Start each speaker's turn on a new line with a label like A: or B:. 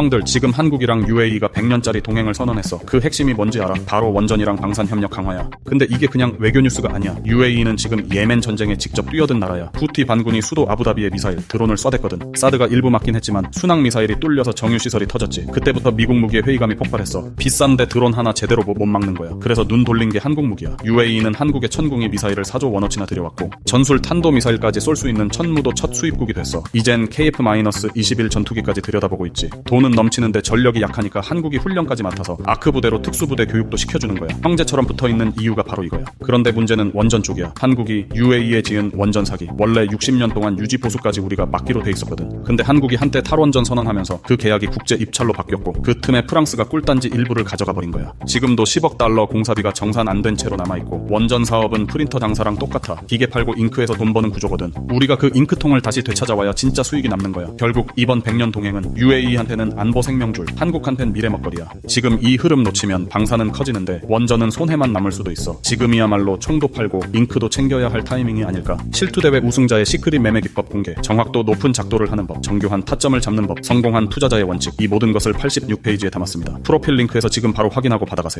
A: 형들 지금 한국이랑 UAE가 100년짜리 동행을 선언했어. 그 핵심이 뭔지 알아? 바로 원전이랑 방산 협력 강화야. 근데 이게 그냥 외교 뉴스가 아니야. UAE는 지금 예멘 전쟁에 직접 뛰어든 나라야. 후티 반군이 수도 아부다비에 미사일, 드론을 쏴댔거든. 사드가 일부 맞긴 했지만 순항 미사일이 뚫려서 정유 시설이 터졌지. 그때부터 미국 무기의 회의감이 폭발했어. 비싼데 드론 하나 제대로 못 막는 거야. 그래서 눈 돌린 게 한국 무기야. UAE는 한국의 천궁이 미사일을 4조 원어치나 들여왔고 전술 탄도 미사일까지 쏠 수 있는 천무도 첫 수입국이 됐어. 이젠 KF-21 전투기까지 들여다보고 있지. 돈은 넘치는데 전력이 약하니까 한국이 훈련까지 맡아서 아크 부대로 특수부대 교육도 시켜주는 거야. 형제처럼 붙어있는 이유가 바로 이거야. 그런데 문제는 원전 쪽이야. 한국이 UAE에 지은 원전 사기. 원래 60년 동안 유지 보수까지 우리가 막기로 돼 있었거든. 근데 한국이 한때 탈원전 선언하면서 그 계약이 국제 입찰로 바뀌었고 그 틈에 프랑스가 꿀단지 일부를 가져가 버린 거야. 지금도 10억 달러 공사비가 정산 안 된 채로 남아있고 원전 사업은 프린터 장사랑 똑같아. 기계 팔고 잉크에서 돈 버는 구조거든. 우리가 그 잉크통을 다시 되찾아와야 진짜 수익이 남는 거야. 결국 이번 100년 동행은 UAE한테는 안보 생명줄, 한국한텐 미래 먹거리야. 지금 이 흐름 놓치면 방사는 커지는데 원전은 손해만 남을 수도 있어. 지금이야말로 총도 팔고 잉크도 챙겨야 할 타이밍이 아닐까. 실투대회 우승자의 시크릿 매매 기법 공개, 정확도 높은 작도를 하는 법, 정교한 타점을 잡는 법, 성공한 투자자의 원칙, 이 모든 것을 86페이지에 담았습니다. 프로필 링크에서 지금 바로 확인하고 받아가세요.